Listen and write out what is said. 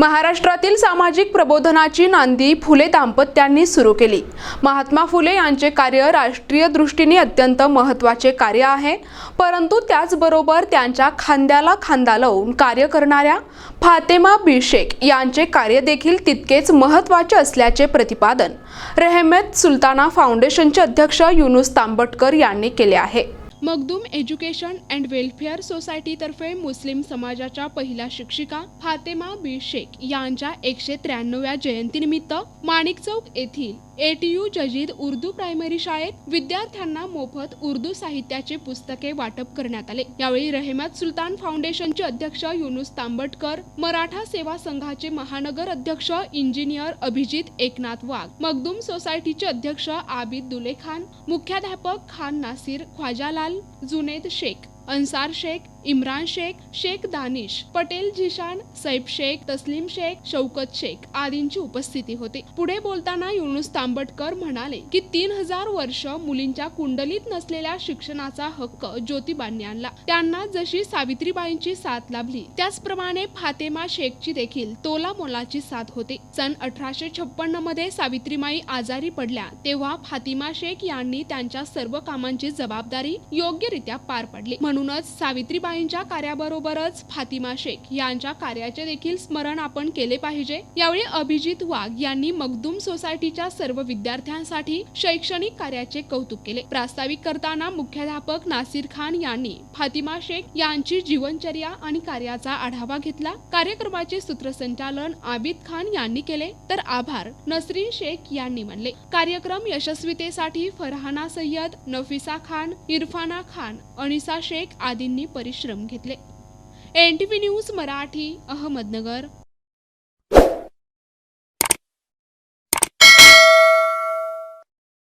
महाराष्ट्रातील सामाजिक प्रबोधनाची नांदी फुले दाम्पत्यांनी सुरू केली. महात्मा फुले यांचे कार्य राष्ट्रीय दृष्टीने अत्यंत महत्त्वाचे कार्य आहे. परंतु त्याचबरोबर त्यांच्या खांद्याला खांदा लावून कार्य करणाऱ्या फातेमा बिशेख यांचे कार्य देखील तितकेच महत्त्वाचे असल्याचे प्रतिपादन रेहमत सुलताना फाउंडेशनचे अध्यक्ष युनुस तांबटकर यांनी केले आहे. मखदूम एज्युकेशन अँड वेलफेअर सोसायटीतर्फे मुस्लिम समाजाच्या पहिल्या शिक्षिका फातेमा बी शेख यांच्या एकशे त्र्याण्णव्या जयंतीनिमित्त माणिक चौक येथील एटीयू जजीद उर्दू प्रायमरी शाळेत विद्यार्थ्यांना मोफत उर्दू साहित्याचे पुस्तके वाटप करण्यात आले. यावेळी रहमत सुलतान फाउंडेशनचे अध्यक्ष युनुस तांबटकर मराठा सेवा संघाचे महानगर अध्यक्ष इंजिनियर अभिजित एकनाथ वाघ मखदूम सोसायटीचे अध्यक्ष आबिद दुले खान मुख्याध्यापक खान नासिर ख्वाजालाल जुनेद शेख अन्सार शेख इम्रान शेख शेख दानिश पटेल झिशान सैफ शेख तस्लीम शेख शौकत शेख आदींची उपस्थिती होती. पुढे बोलताना युनुस तांबटकर म्हणाले की तीन हजार वर्ष मुलींच्या कुंडलीत नसलेल्या शिक्षणाचा हक्क ज्योतिबांनी आणला. त्यांना जशी सावित्रीबाईंची साथ लाभली त्याचप्रमाणे फातेमा शेखची देखील तोला मोलाची साथ होती. सन अठराशे छप्पन्नमध्ये सावित्रीमाई आजारी पडल्या तेव्हा फातिमा शेख यांनी त्यांच्या सर्व कामांची जबाबदारी योग्यरित्या पार पडली. म्हणूनच सावित्रीबाई सावित्रीबाईंच्या कार्याबरोबरच फातिमा शेख यांच्या कार्याचे देखील स्मरण आपण केले पाहिजे. यावेळी अभिजित वाघ यांनी मगदूम सोसायटीच्या सर्व विद्यार्थ्यांसाठी शैक्षणिक कार्याचे कौतुक केले. प्रास्ताविक करताना मुख्याध्यापक नासिर खान यांनी फातिमा शेख यांची जीवनचर्या आणि कार्याचा आढावा घेतला. कार्यक्रमाचे सूत्रसंचालन आबिद खान यांनी केले. तर आभार नसरीन शेख यांनी मानले. कार्यक्रम यशस्वीतेसाठी फरहाना सय्यद नफिसा खान इरफाना खान अनिसा शेख आदींनी श्रम घेतले. N T V news Marathi Ahmednagar.